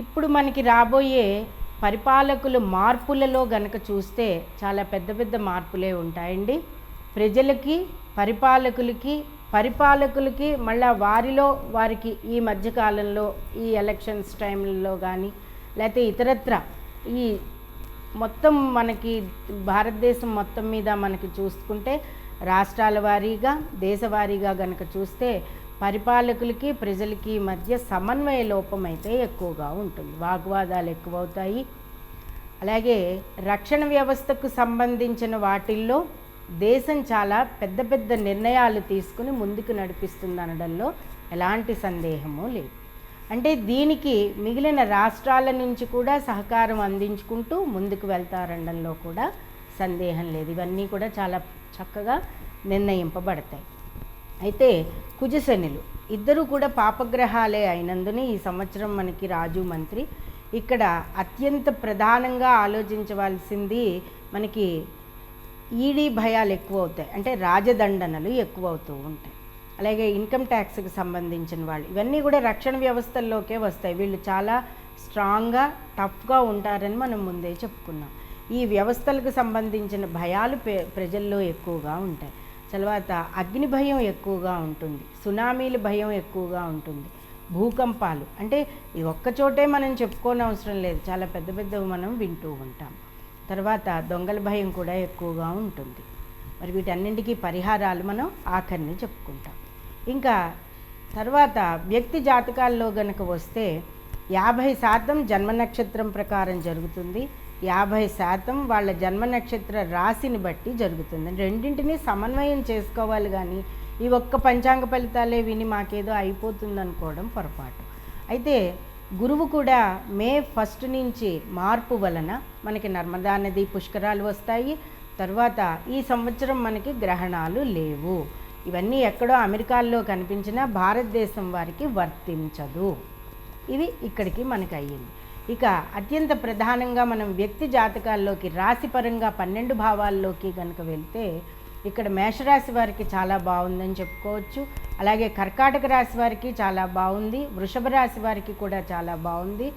ఇప్పుడు మనకి రాబోయే పరిపాలకులు మార్పులలో గనక చూస్తే చాలా పెద్ద పెద్ద మార్పులే ఉంటాయండి. ప్రజలకి పరిపాలకులకి పరిపాలకులకి మళ్ళా వారిలో వారికి ఈ మధ్యకాలంలో ఈ ఎలక్షన్స్ టైంలలో కానీ లేకపోతే ఇతరత్ర ఈ మొత్తం మనకి భారతదేశం మొత్తం మీద మనకి చూసుకుంటే రాష్ట్రాల వారీగా దేశవారీగా గనక చూస్తే పరిపాలకులకి ప్రజలకి మధ్య సమన్వయ లోపం అయితే ఎక్కువగా ఉంటుంది. వాగ్వాదాలు ఎక్కువ అవుతాయి అలాగే రక్షణ వ్యవస్థకు సంబంధించిన వాటిల్లో దేశం చాలా పెద్ద పెద్ద నిర్ణయాలు తీసుకుని ముందుకు నడిపిస్తుంది అనడంలో ఎలాంటి సందేహము లేదు. అంటే దీనికి మిగిలిన రాష్ట్రాల నుంచి కూడా సహకారం అందించుకుంటూ ముందుకు వెళ్తారనడంలో కూడా సందేహం లేదు. ఇవన్నీ కూడా చాలా చక్కగా నిర్ణయింపబడతాయి. అయితే కుజశనులు ఇద్దరు కూడా పాపగ్రహాలే అయినందున ఈ సంవత్సరం మనకి రాజు మంత్రి. ఇక్కడ అత్యంత ప్రధానంగా ఆలోచించవలసింది మనకి ఈడీ భయాలు ఎక్కువ అవుతాయి అంటే రాజదండనలు ఎక్కువ అవుతూ ఉంటాయి. అలాగే ఇన్కమ్ ట్యాక్స్కి సంబంధించిన వాళ్ళు. ఇవన్నీ కూడా రక్షణ వ్యవస్థల్లోకే వస్తాయి. వీళ్ళు చాలా స్ట్రాంగ్గా టఫ్గా ఉంటారని మనం ముందే చెప్పుకున్నాం. ఈ వ్యవస్థలకు సంబంధించిన భయాలు ప్రజల్లో ఎక్కువగా ఉంటాయి. తర్వాత అగ్ని భయం ఎక్కువగా ఉంటుంది సునామీల భయం ఎక్కువగా ఉంటుంది భూకంపాలు. అంటే ఇది ఒక్క చోటే మనం చెప్పుకోని అవసరం లేదు చాలా పెద్ద పెద్దవి మనం వింటూ ఉంటాం. తర్వాత దొంగల భయం కూడా ఎక్కువగా ఉంటుంది. మరి వీటన్నింటికీ పరిహారాలు మనం ఆఖరిని చెప్పుకుంటాం. ఇంకా తర్వాత వ్యక్తి జాతకాల్లో గనక వస్తే యాభై శాతం జన్మ నక్షత్రం ప్రకారం జరుగుతుంది. యాభై శాతం వాళ్ళ జన్మ నక్షత్ర రాశిని బట్టి జరుగుతుంది. రెండింటినీ సమన్వయం చేసుకోవాలి కానీ ఈ ఒక్క పంచాంగ ఫలితాలే విని మాకేదో అయిపోతుంది అనుకోవడం పొరపాటు. అయితే గురువు కూడా మే ఫస్ట్ నుంచి మార్పు వలన మనకి నర్మదా నది పుష్కరాలు వస్తాయి. తర్వాత ఈ సంవత్సరం మనకి గ్రహణాలు లేవు. ఇవన్నీ ఎక్కడో అమెరికాల్లో కనిపించినా భారతదేశం వారికి వర్తించదు. ఇవి ఇక్కడికి మనకి అయ్యింది ఇక అత్యంత ప్రధానంగా మనం వ్యక్తి జాతకాల్లోకి రాశిపరంగా పన్నెండు భావాల్లోకి కనుక వెళ్తే ఇక్కడ మేషరాశి వారికి చాలా బాగుందని చెప్పుకోవచ్చు. అలాగే కర్కాటక రాశి వారికి చాలా బాగుంది వృషభ రాశి వారికి కూడా చాలా బాగుంది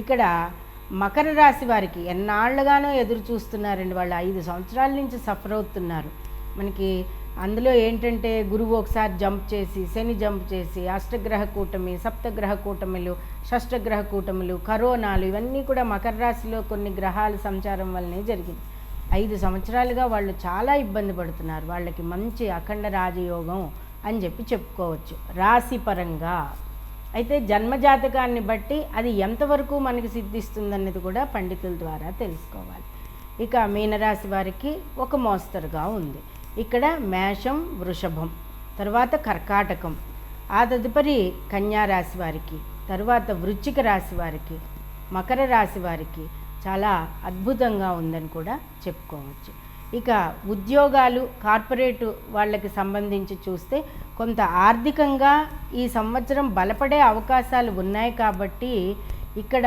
ఇక్కడ మకర రాశి వారికి ఎన్నాళ్ళుగానో ఎదురు చూస్తున్నారండి వాళ్ళు ఐదు సంవత్సరాల నుంచి సఫర్ అవుతున్నారు. మనకి అందులో ఏంటంటే గురువు ఒకసారి జంప్ చేసి శని జంప్ చేసి అష్టగ్రహ కూటమి సప్తగ్రహ కూటమిలు షష్టగ్రహ కూటమిలు కరోనాలు ఇవన్నీ కూడా మకర రాశిలో కొన్ని గ్రహాల సంచారం వల్లనే జరిగింది. ఐదు సంవత్సరాలుగా వాళ్ళు చాలా ఇబ్బంది పడుతున్నారు. వాళ్ళకి మంచి అఖండ రాజయోగం అని చెప్పి చెప్పుకోవచ్చు. రాశి పరంగా అయితే జన్మజాతకాన్ని బట్టి అది ఎంతవరకు మనకి సిద్ధిస్తుందన్నది కూడా పండితుల ద్వారా తెలుసుకోవాలి. ఇక మీనరాశి వారికి ఒక మోస్తరుగా ఉంది. ఇక్కడ మేషం వృషభం తర్వాత కర్కాటకం ఆ తదుపరి కన్యా రాశి వారికి తర్వాత వృచ్చిక రాశి వారికి మకర రాశి వారికి చాలా అద్భుతంగా ఉందని కూడా చెప్పుకోవచ్చు. ఇక ఉద్యోగాలు కార్పొరేట్ వాళ్ళకి సంబంధించి చూస్తే కొంత ఆర్థికంగా ఈ సంవత్సరం బలపడే అవకాశాలు ఉన్నాయి కాబట్టి ఇక్కడ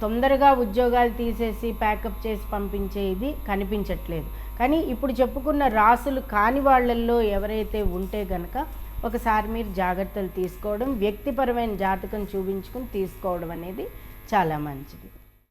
తొందరగా ఉద్యోగాలు తీసేసి ప్యాకప్ చేసి పంపించే ఇది కనిపించట్లేదు. కానీ ఇప్పుడు చెప్పుకున్న రాసులు కాని వాళ్ళల్లో ఎవరైతే ఉంటే గనక ఒకసారి మీరు జాగ్రత్తలు తీసుకోవడం వ్యక్తిపరమైన జాతకం చూపించుకుని తీసుకోవడం అనేది చాలా మంచిది.